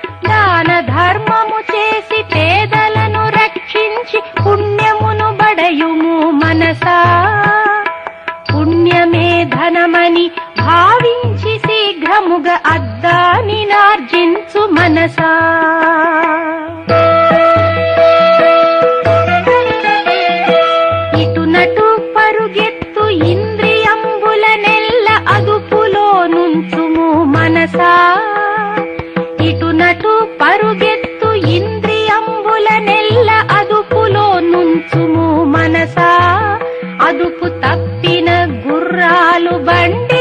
దాన ధర్మము చేసి పేదలను రక్షించి పుణ్యమును బడయుము మనసా. పుణ్యమే ధనమని భావించి శీఘ్రముగా అద్దాని నార్జించు మనసా. ఇటునటు పరుగెత్తు ఇంద్రియంబుల నెల్ల అదు నటు పరుగెత్తు ఇంద్రియంబుల నెల్ల అదుపులో నుంచుము మనసా. అదుపు తప్పిన గుర్రాలు బండి